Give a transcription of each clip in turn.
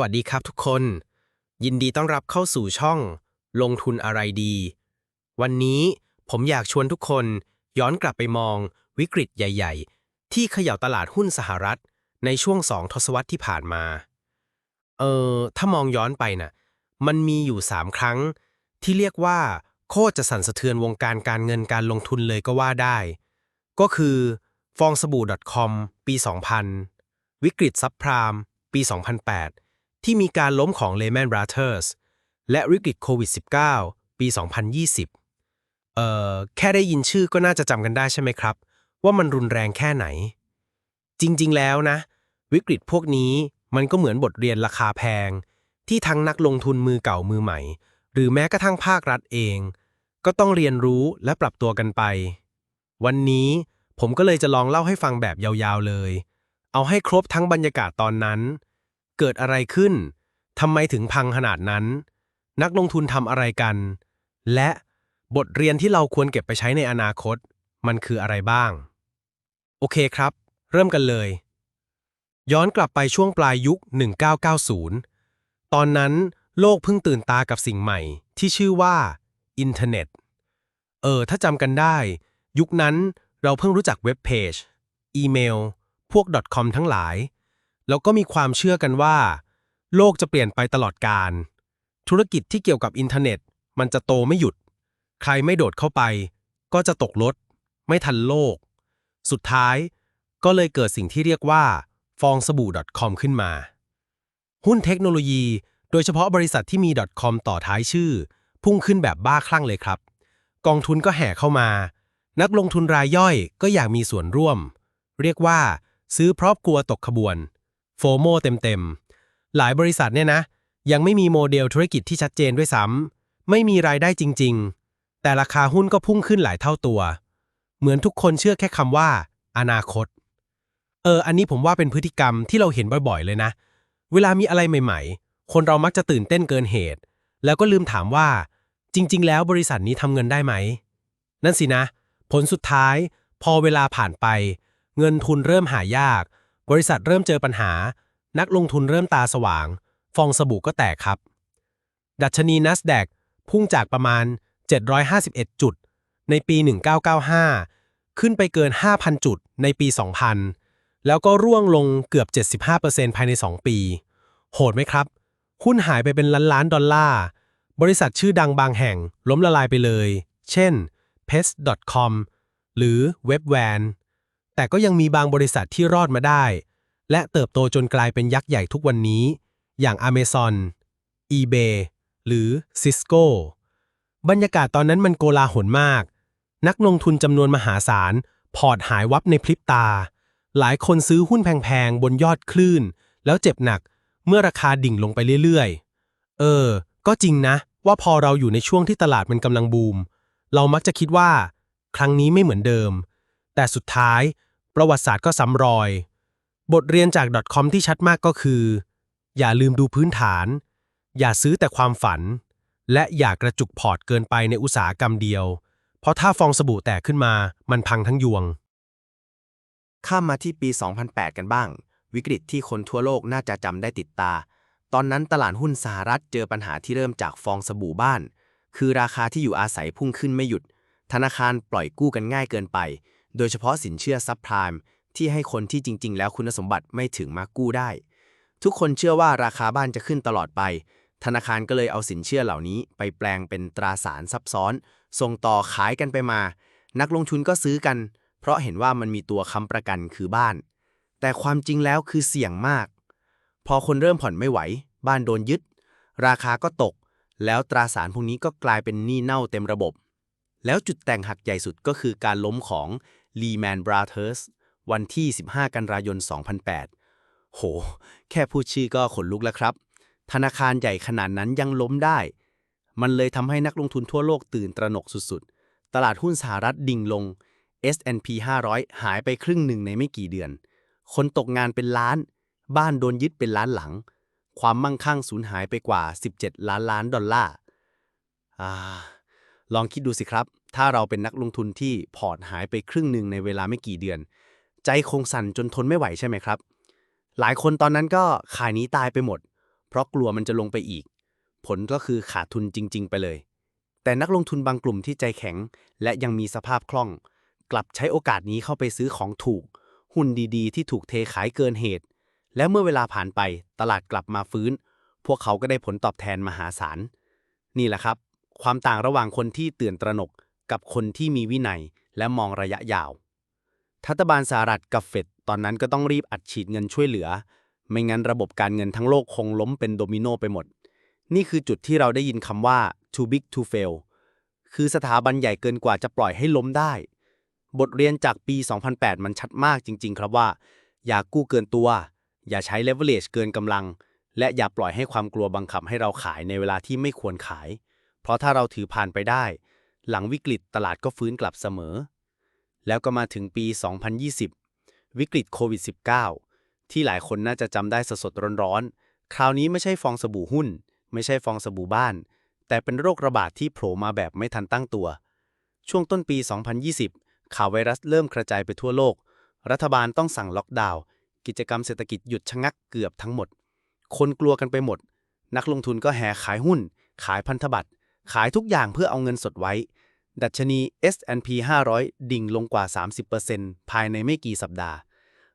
วัสดีครับทุกคน ยินดีต้อนรับเข้าสู่ช่อง ลงทุนอะไรดี วันนี้ผมอยากชวนทุกคนย้อนกลับไปมองวิกฤตใหญ่ ๆ ที่เขย่าตลาดหุ้นสหรัฐ ในช่วงสองทศวรรษที่ผ่านมา เออถ้ามองย้อนไปน่ะ มันมีอยู่3ครั้ง ที่เรียกว่าโคตรจะสั่นสะเทือนวงการการเงินการลงทุนเลยก็ว่าได้ ก็คือฟองสบู่ .com ปี 2000 วิกฤตซับพรามปี 2008 ที่มีการล้มของ Lehman Brothers และวิกฤตโควิด -19 ปี 2020 เอ่อ แค่ได้ยินชื่อก็น่าจะจำกันได้ใช่ไหมครับ ว่ามันรุนแรงแค่ไหน จริงๆแล้วนะ วิกฤตพวกนี้มันก็เหมือนบทเรียนราคาแพง ที่ทั้งนักลงทุนมือเก่ามือใหม่ หรือแม้กระทั่งภาครัฐเอง ก็ต้องเรียนรู้และปรับตัวกันไป วันนี้ผมก็เลยจะลองเล่าให้ฟังแบบยาวๆเลย เอาให้ครบทั้งบรรยากาศตอนนั้น เกิดอะไรขึ้นทำไมถึงพังขนาดนั้น นักลงทุนทำอะไรกัน และบทเรียนที่เราควรเก็บไปใช้ในอนาคต มันคืออะไรบ้าง โอเคครับ เริ่มกันเลย ย้อนกลับไปช่วงปลายยุค 1990 ตอนนั้นโลกเพิ่งตื่นตากับสิ่งใหม่ที่ชื่อว่าอินเทอร์เน็ต เออ ถ้าจำกันได้ ยุคนั้นเราเพิ่งรู้จักเว็บเพจ อีเมล พวก .com ทั้งหลาย แล้วก็มีความเชื่อกันว่า โลกจะเปลี่ยนไปตลอดกาลธุรกิจที่เกี่ยวกับอินเทอร์เน็ต มันจะโตไม่หยุด ใครไม่โดดเข้าไป ก็จะตกรถ ไม่ทันโลก สุดท้ายก็เลยเกิดสิ่งที่เรียกว่าฟองสบู่ .com ขึ้นมา หุ้นเทคโนโลยี โดยเฉพาะบริษัทที่มี .com ต่อท้ายชื่อ พุ่งขึ้นแบบบ้าคลั่งเลยครับ กองทุนก็แห่เข้ามา นักลงทุนรายย่อยก็อยากมีส่วนร่วม เรียกว่า ซื้อเพราะกลัวตกขบวน โฟโมเต็มๆ หลายบริษัทเนี่ยนะ ยังไม่มีโมเดลธุรกิจที่ชัดเจนด้วยซ้ำไม่มีรายได้จริง ๆ แต่ราคาหุ้นก็พุ่งขึ้นหลายเท่าตัว เหมือนทุกคนเชื่อแค่คำว่า อนาคต เออ อันนี้ผมว่าเป็นพฤติกรรมที่เราเห็นบ่อยๆเลยนะ เวลามีอะไรใหม่ ๆ คนเรามักจะตื่นเต้นเกินเหตุ แล้วก็ลืมถามว่า จริง ๆ แล้วบริษัทนี้ทำเงินได้ไหม นั่นสินะ ผลสุดท้าย พอเวลาผ่านไป เงินทุนเริ่มหายาก บริษัทเริ่มเจอปัญหา นักลงทุนเริ่มตาสว่าง ฟองสบู่ก็แตกครับ ดัชนี NASDAQ พุ่งจากประมาณ 751 จุด ในปี 1995 ขึ้นไปเกิน 5,000 จุดในปี 2000 แล้วก็ร่วงลงเกือบ 75%ภายใน 2 ปี โหดไหมครับ หุ้นหายไปเป็นล้านล้านดอลลาร์ บริษัทชื่อดังบางแห่งล้มละลายไปเลย เช่น pest.com หรือ Webvan แต่ก็ยังมีบางบริษัทที่รอดมาได้ และเติบโตจนกลายเป็นยักษ์ใหญ่ทุกวันนี้ อย่าง Amazon eBay หรือ Cisco บรรยากาศตอนนั้นมันโกลาหลมาก นักลงทุนจำนวนมหาศาล พอร์ตหายวับในพริบตา หลายคนซื้อหุ้นแพงๆ บนยอดคลื่น แล้วเจ็บหนักเมื่อราคาดิ่งลงไปเรื่อยๆ เออ ก็จริงนะ ว่าพอเราอยู่ในช่วงที่ตลาดมันกำลังบูม เรามักจะคิดว่า ครั้งนี้ไม่เหมือนเดิม แต่สุดท้าย ประวัติศาสตร์ก็ซ้ำรอย บทเรียนจาก .com ที่ชัดมากก็คือ อย่าลืมดูพื้นฐาน อย่าซื้อแต่ความฝัน และอย่ากระจุกพอร์ตเกินไปในอุตสาหกรรมเดียว เพราะถ้าฟองสบู่แตกขึ้นมามันพังทั้งยวง ข้ามมาที่ปี 2008 กันบ้าง วิกฤตที่คนทั่วโลกน่าจะจำได้ติดตา ตอนนั้นตลาดหุ้นสหรัฐเจอปัญหาที่เริ่มจากฟองสบู่บ้าน คือราคาที่อยู่อาศัยพุ่งขึ้นไม่หยุด ธนาคารปล่อยกู้กันง่ายเกินไป โดยเฉพาะสินเชื่อซับไพรม์ที่ให้คนที่จริง ๆ แล้วคุณสมบัติไม่ถึงมากู้ได้ ทุกคนเชื่อว่าราคาบ้านจะขึ้นตลอดไป ธนาคารก็เลยเอาสินเชื่อเหล่านี้ ไปแปลงเป็นตราสารซับซ้อน ส่งต่อขายกันไปมา นักลงทุนก็ซื้อกัน เพราะเห็นว่ามันมีตัวค้ำประกันคือบ้าน แต่ความจริงแล้วคือเสี่ยงมาก พอคนเริ่มผ่อนไม่ไหว บ้านโดนยึด ราคาก็ตก แล้วตราสารพวกนี้ก็กลายเป็นหนี้เน่าเต็มระบบ แล้วจุดแต่งหักใหญ่สุดก็คือการล้มของ Lehman Brothers วันที่ 15 กันยายน 2008 โห แค่พูดชื่อก็ขนลุกแล้วครับ ธนาคารใหญ่ขนาดนั้นยังล้มได้ มันเลยทำให้นักลงทุนทั่วโลกตื่นตระหนกสุดๆ ตลาดหุ้นสหรัฐดิ่งลง S&P 500 หายไปครึ่งหนึ่งในไม่กี่เดือน คนตกงานเป็นล้าน บ้านโดนยึดเป็นล้านหลัง ความมั่งคั่งสูญหายไปกว่า 17 ล้านล้านดอลลาร์ลองคิดดูสิครับ ถ้าเราเป็นนักลงทุนที่พอร์ตหายไปครึ่งหนึ่งในเวลาไม่กี่เดือน ใจคงสั่นจนทนไม่ไหวใช่ไหมครับ หลายคนตอนนั้นก็ขายนี้ตายไปหมด เพราะกลัวมันจะลงไปอีก ผลก็คือขาดทุนจริง ๆ ไปเลย แต่นักลงทุนบางกลุ่มที่ใจแข็ง และยังมีสภาพคล่อง กลับใช้โอกาสนี้เข้าไปซื้อของถูก หุ้นดีๆ ที่ถูกเทขายเกินเหตุ และเมื่อเวลาผ่านไปตลาดกลับมาฟื้น พวกเขาก็ได้ผลตอบแทนมหาศาลนี่แหละครับ ความต่างระหว่างคนที่ตื่นตระหนก กับคนที่มีวินัยและมองระยะยาวรัฐบาลสหรัฐกับเฟดตอนนั้นก็ต้องรีบอัดฉีดเงินช่วยเหลือ ไม่งั้นระบบการเงินทั้งโลกคงล้มเป็นโดมิโนไปหมด นี่คือจุดที่เราได้ยินคำว่า too big to fail คือสถาบันใหญ่เกินกว่าจะปล่อยให้ล้มได้ บทเรียนจากปี 2008 มันชัดมากจริง ๆ ครับว่า อย่ากู้เกินตัว อย่าใช้ leverage เกินกำลัง และอย่าปล่อยให้ความกลัวบังคับให้เราขายในเวลาที่ไม่ควรขาย เพราะถ้าเราถือผ่านไปได้ หลังวิกฤตตลาดก็ฟื้นกลับเสมอ แล้วก็มาถึงปี 2020 วิกฤตโควิด -19 ที่หลายคนน่าจะจำได้สดๆร้อนๆ คราวนี้ไม่ใช่ฟองสบู่หุ้น ไม่ใช่ฟองสบู่บ้าน แต่เป็นโรคระบาดที่โผล่มาแบบไม่ทันตั้งตัว ช่วงต้นปี 2020 ข่าวไวรัสเริ่มกระจายไปทั่วโลก รัฐบาลต้องสั่งล็อกดาวน์ กิจกรรมเศรษฐกิจหยุดชะงักเกือบทั้งหมด คนกลัวกันไปหมด นักลงทุนก็แห่ขายหุ้น ขายพันธบัตร ขายทุกอย่างเพื่อเอาเงินสดไว้ ดัชนี S&P 500 ดิ่งลงกว่า 30%ภายในไม่กี่สัปดาห์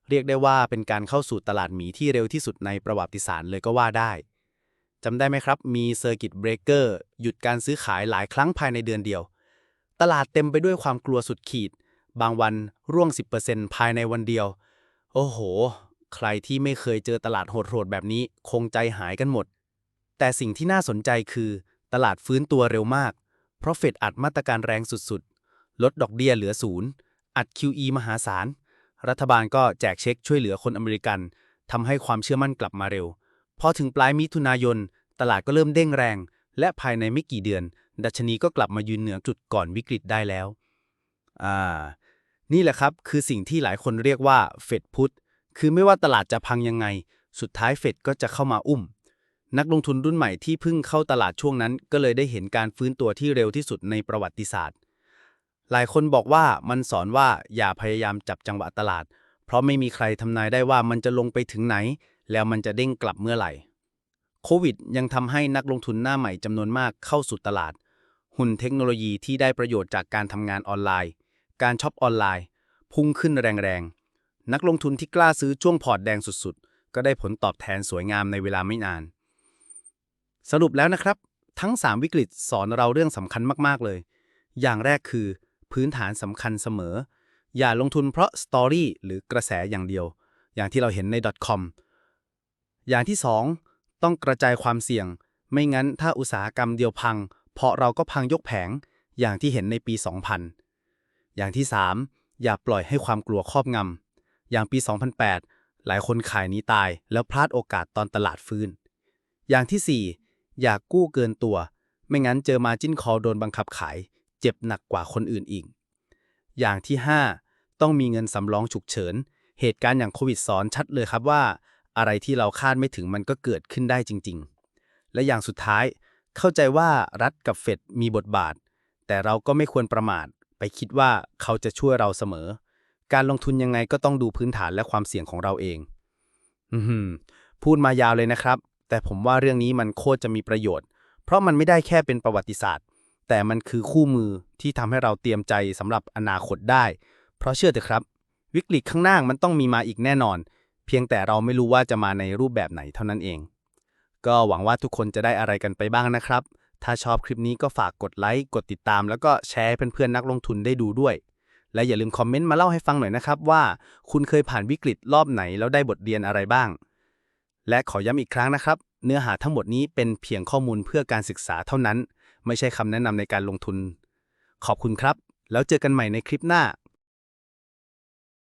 เรียกได้ว่าเป็นการเข้าสู่ตลาดหมีที่เร็วที่สุดในประวัติศาสตร์เลยก็ว่าได้จำได้ไหมครับ มีเซอร์กิตเบรกเกอร์หยุดการซื้อขายหลายครั้งภายในเดือนเดียว ตลาดเต็มไปด้วยความกลัวสุดขีด บางวันร่วง 10%ภายในวันเดียว โอ้โห ใครที่ไม่เคยเจอตลาดโหดๆแบบนี้ คงใจหายกันหมด แต่สิ่งที่น่าสนใจคือ ตลาดฟื้นตัวเร็วมาก เพราะเฟดอัดมาตรการแรงสุดๆ ลดดอกเบี้ยเหลือศูนย์ อัด QE มหาศาล รัฐบาลก็แจกเช็คช่วยเหลือคนอเมริกัน ทำให้ความเชื่อมั่นกลับมาเร็ว พอถึงปลายมิถุนายน ตลาดก็เริ่มเด้งแรง และภายในไม่กี่เดือน ดัชนีก็กลับมายืนเหนือจุดก่อนวิกฤตได้แล้ว อ่า นี่แหละครับคือสิ่งที่หลายคนเรียกว่าเฟดพุทคือไม่ว่าตลาดจะพังยังไง สุดท้ายเฟดก็จะเข้ามาอุ้ม นักลงทุนรุ่นใหม่ที่เพิ่งเข้าตลาดช่วงนั้น ก็เลยได้เห็นการฟื้นตัวที่เร็วที่สุดในประวัติศาสตร์ หลายคนบอกว่ามันสอนว่าอย่าพยายามจับจังหวะตลาด เพราะไม่มีใครทำนายได้ว่ามันจะลงไปถึงไหน แล้วมันจะเด้งกลับเมื่อไหร่โควิดยังทำให้นักลงทุนหน้าใหม่จำนวนมากเข้าสู่ตลาด หุ้นเทคโนโลยีที่ได้ประโยชน์จากการทำงานออนไลน์ การช็อปออนไลน์ พุ่งขึ้นแรงๆ นักลงทุนที่กล้าซื้อช่วงพอร์ตแดงสุดๆ ก็ได้ผลตอบแทนสวยงามในเวลาไม่นาน สรุปแล้วนะครับ ทั้ง 3 วิกฤตสอนเราเรื่องสำคัญมากๆเลย อย่างแรกคือ พื้นฐานสำคัญเสมอ อย่าลงทุนเพราะสตอรี่หรือกระแสอย่างเดียว อย่างที่เราเห็นใน .com อย่างที่ 2 ต้องกระจายความเสี่ยง ไม่งั้นถ้าอุตสาหกรรมเดียวพัง เพราะเราก็พังยกแผง อย่างที่เห็นในปี 2000 อย่างที่ 3 อย่าปล่อยให้ความกลัวครอบงำอย่างปี 2008 หลายคนขายหนี้ตายแล้วพลาดโอกาสตอนตลาดฟื้น อย่างที่ 4 อยากกู้เกินตัว ไม่งั้นเจอมาจิ้นคอโดนบังคับขาย เจ็บหนักกว่าคนอื่นอีก อย่างที่ 5 ต้องมีเงินสำรองฉุกเฉิน เหตุการณ์อย่างโควิดสอนชัดเลยครับว่า อะไรที่เราคาดไม่ถึงมันก็เกิดขึ้นได้จริง ๆ และอย่างสุดท้าย เข้าใจว่ารัฐกับเฟดมีบทบาท แต่เราก็ไม่ควรประมาท ไปคิดว่าเขาจะช่วยเราเสมอ การลงทุนยังไงก็ต้องดูพื้นฐานและความเสี่ยงของเราเอง อืพูดมายาวเลยนะครับ แต่ผมว่าเรื่องนี้มันโคตรจะมีประโยชน์ เพราะมันไม่ได้แค่เป็นประวัติศาสตร์ แต่มันคือคู่มือที่ทำให้เราเตรียมใจสำหรับอนาคตได้ เพราะเชื่อเถอะครับ วิกฤตข้างหน้ามันต้องมีมาอีกแน่นอน เพียงแต่เราไม่รู้ว่าจะมาในรูปแบบไหนเท่านั้นเอง ก็หวังว่าทุกคนจะได้อะไรกันไปบ้างนะครับ ถ้าชอบคลิปนี้ก็ฝากกดไลค์กดติดตาม แล้วก็แชร์ให้เพื่อนๆนักลงทุนได้ดูด้วยและอย่าลืมคอมเมนต์มาเล่าให้ฟังหน่อยนะครับว่า คุณเคยผ่านวิกฤตรอบไหนแล้วได้บทเรียนอะไรบ้าง และขอย้ำอีกครั้งนะครับ เนื้อหาทั้งหมดนี้เป็นเพียงข้อมูลเพื่อการศึกษาเท่านั้น ไม่ใช่คำแนะนำในการลงทุน ขอบคุณครับ แล้วเจอกันใหม่ในคลิปหน้า